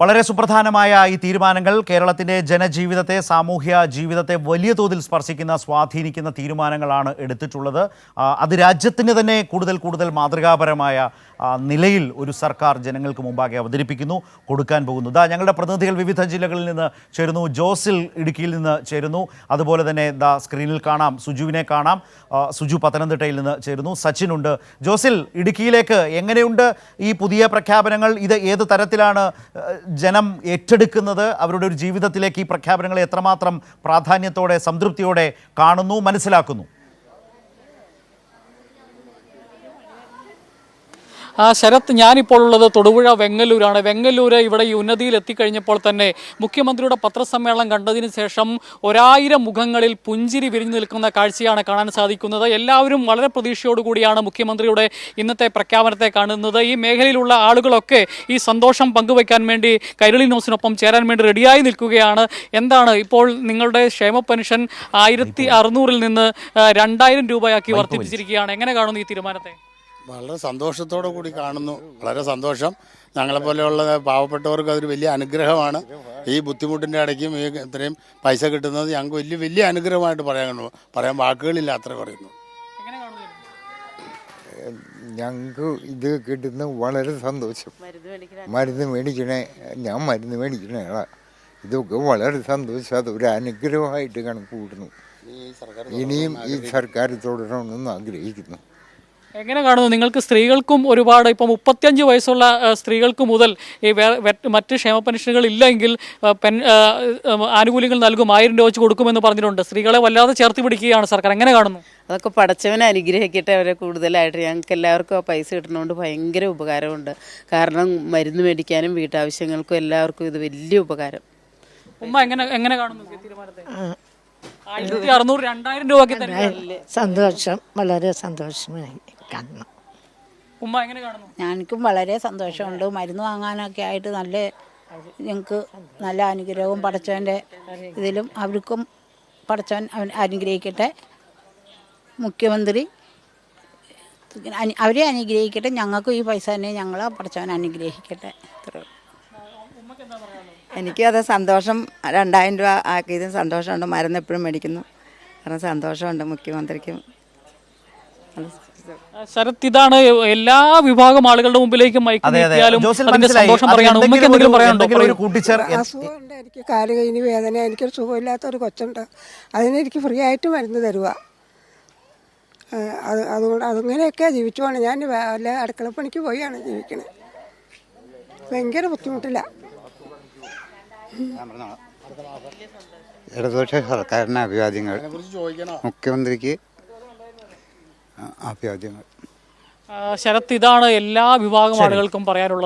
വളരെ സുപ്രധാനമായ ഈ തീരുമാനങ്ങൾ കേരളത്തിന്റെ ജനജീവിതത്തെ സാമൂഹ്യ ജീവിതത്തെ വലിയ തോതിൽ സ്പർശിക്കുന്ന സ്വാധീനിക്കുന്ന തീരുമാനങ്ങളാണ് എടുത്തിട്ടുള്ളത്. അത് രാജ്യത്തിന് തന്നെ കൂടുതൽ കൂടുതൽ മാതൃകാപരമായ നിലയിൽ ഒരു സർക്കാർ ജനങ്ങൾക്ക് മുമ്പാകെ അവതരിപ്പിക്കുന്നു കൊടുക്കാൻ പോകുന്നു. ദാ ഞങ്ങളുടെ പ്രതിനിധികൾ വിവിധ ജില്ലകളിൽ നിന്ന് ചേരുന്നു. ജോസിൽ ഇടുക്കിയിൽ നിന്ന് ചേരുന്നു. അതുപോലെ തന്നെ ദാ സ്ക്രീനിൽ കാണാം സുജുവിനെ കാണാം. സുജു പത്തനംതിട്ടയിൽ നിന്ന് ചേരുന്നു. സച്ചിൻ ഉണ്ട്. ജോസിൽ ഇടുക്കിയിലേക്ക് എങ്ങനെയുണ്ട് ഈ പുതിയ പ്രഖ്യാപനങ്ങൾ? ഇത് ഏത് തരത്തിലാണ് ജനം ഏറ്റെടുക്കുന്നത്? അവരുടെ ഒരു ജീവിതത്തിലേക്ക് ഈ പ്രഖ്യാപനങ്ങളെ എത്രമാത്രം പ്രാധാന്യത്തോടെ സംതൃപ്തിയോടെ കാണുന്നു മനസ്സിലാക്കുന്നു? ശരത്ത് ഞാനിപ്പോൾ ഉള്ളത് തൊടുപുഴ വെങ്ങല്ലൂരാണ്. വെങ്ങല്ലൂര് ഇവിടെ ഈ ഉന്നതിയിൽ എത്തിക്കഴിഞ്ഞപ്പോൾ തന്നെ മുഖ്യമന്ത്രിയുടെ പത്രസമ്മേളനം കണ്ടതിന് ശേഷം ഒരായിരം മുഖങ്ങളിൽ പുഞ്ചിരി വിരിഞ്ഞു നിൽക്കുന്ന കാഴ്ചയാണ് കാണാൻ സാധിക്കുന്നത്. എല്ലാവരും വളരെ പ്രതീക്ഷയോടുകൂടിയാണ് മുഖ്യമന്ത്രിയുടെ ഇന്നത്തെ പ്രഖ്യാപനത്തെ കാണുന്നത്. ഈ മേഖലയിലുള്ള ആളുകളൊക്കെ ഈ സന്തോഷം പങ്കുവയ്ക്കാൻ വേണ്ടി കൈരളി ന്യൂസിനൊപ്പം ചേരാൻ വേണ്ടി റെഡിയായി നിൽക്കുകയാണ്. എന്താണ് ഇപ്പോൾ നിങ്ങളുടെ ക്ഷേമ പെൻഷൻ ആയിരത്തി അറുന്നൂറിൽ നിന്ന് രണ്ടായിരം രൂപയാക്കി വർദ്ധിപ്പിച്ചിരിക്കുകയാണ്. എങ്ങനെ കാണുന്നു ഈ തീരുമാനത്തെ? വളരെ സന്തോഷത്തോടു കൂടി കാണുന്നു. വളരെ സന്തോഷം. ഞങ്ങളെപ്പോലെയുള്ള പാവപ്പെട്ടവർക്ക് അതൊരു വലിയ അനുഗ്രഹമാണ്. ഈ ബുദ്ധിമുട്ടിന്റെ ഇടയ്ക്കും ഈ ഇത്രയും പൈസ കിട്ടുന്നത് ഞങ്ങൾക്ക് വലിയ വലിയ അനുഗ്രഹമായിട്ട് പറയാൻ പറയാൻ വാക്കുകളില്ല അത്ര പറയുന്നു. ഞങ്ങൾക്ക് ഇത് കിട്ടുന്ന വളരെ സന്തോഷം. മരുന്ന് മേടിക്കണേ? ഞാൻ മരുന്ന് മേടിക്കണേ ഇതൊക്കെ വളരെ സന്തോഷം. അതൊരു അനുഗ്രഹമായിട്ട് കണക്ക് കൂട്ടുന്നു. ഇനിയും ഈ സർക്കാർ തുടരണമെന്ന് ആഗ്രഹിക്കുന്നു. എങ്ങനെ കാണുന്നു? നിങ്ങൾക്ക് സ്ത്രീകൾക്കും ഒരുപാട് ഇപ്പോൾ മുപ്പത്തിയഞ്ച് വയസ്സുള്ള സ്ത്രീകൾക്ക് മുതൽ ഈ മറ്റ് ക്ഷേമ പെൻഷനുകൾ ഇല്ലെങ്കിൽ പെൻ ആനുകൂല്യങ്ങൾ നൽകും ആയിരം രൂപ വെച്ച് കൊടുക്കുമെന്ന് പറഞ്ഞിട്ടുണ്ട്. സ്ത്രീകളെ വല്ലാതെ ചേർത്ത് പിടിക്കുകയാണ് സർക്കാർ. എങ്ങനെ കാണുന്നു? അതൊക്കെ പടച്ചവനെ അനുഗ്രഹിക്കട്ടെ അവരെ കൂടുതലായിട്ട്. ഞങ്ങൾക്ക് എല്ലാവർക്കും ആ പൈസ കിട്ടുന്നതുകൊണ്ട് ഭയങ്കര ഉപകാരമുണ്ട്. കാരണം മരുന്ന് മേടിക്കാനും വീട്ടാവശ്യങ്ങൾക്കും എല്ലാവർക്കും ഇത് വലിയ ഉപകാരം. ഉമ്മ എങ്ങനെ എങ്ങനെ കാണുന്നു ഈ തീരുമാനത്തെ? ആയിരത്തി അറുന്നൂറ് രണ്ടായിരം രൂപയ്ക്ക് തന്നെ സന്തോഷം. വളരെ സന്തോഷമായി. കാണണം. ഉമ്മ എങ്ങനെ കാണുന്നു? ഞങ്ങൾക്കും വളരെ സന്തോഷമുണ്ട്. മരുന്ന് വാങ്ങാനൊക്കെ ആയിട്ട് നല്ല ഞങ്ങൾക്ക് നല്ല അനുഗ്രഹവും പടച്ചവന്റെ ഇതിലും അവർക്കും പടച്ചവൻ അവൻ അനുഗ്രഹിക്കട്ടെ. മുഖ്യമന്ത്രി അവരെ അനുഗ്രഹിക്കട്ടെ. ഞങ്ങൾക്കും ഈ പൈസ തന്നെ ഞങ്ങൾ പടച്ചവൻ അനുഗ്രഹിക്കട്ടെ. ഇത്രേ. എനിക്കും അത് സന്തോഷം. രണ്ടായിരം രൂപ ആക്കിയതും സന്തോഷമുണ്ട്. മരുന്ന് എപ്പോഴും മേടിക്കുന്നു. കാരണം സന്തോഷമുണ്ട് മുഖ്യമന്ത്രിക്കും. ശരത് ഇതാണ് എല്ലാ വിഭാഗം ആളുകളുടെ മുമ്പിലേക്ക് മൈക്ക് നീക്കിയാലും അതിന്റെ സന്തോഷം പറയാണ് ഉമ്മയ്ക്ക് എന്തെങ്കിലും പറയാനുണ്ടോ? അസുഖമുണ്ട് എനിക്ക് കാൽ കഴിഞ്ഞ് വേദന എനിക്കൊരു സുഖമില്ലാത്ത ഒരു കൊച്ചുണ്ട്. അതിനെനിക്ക് ഫ്രീ ആയിട്ട് മരുന്ന് തരുക അത് അതുകൊണ്ട് അതങ്ങനെയൊക്കെ ജീവിച്ചു പോകണം ഞാൻ വല്ല അടുക്കളപ്പണിക്ക് പോയാണ് ജീവിക്കണേ. ഭയങ്കര ബുദ്ധിമുട്ടില്ല ഇടതുപക്ഷ സർക്കാരിന് അഭിവാദ്യങ്ങൾ. മുഖ്യമന്ത്രിക്ക് അഭിവാദ്യങ്ങൾ ശരത് ഇതാണ് എല്ലാ വിഭാഗം ആളുകൾക്കും പറയാനുള്ളത്.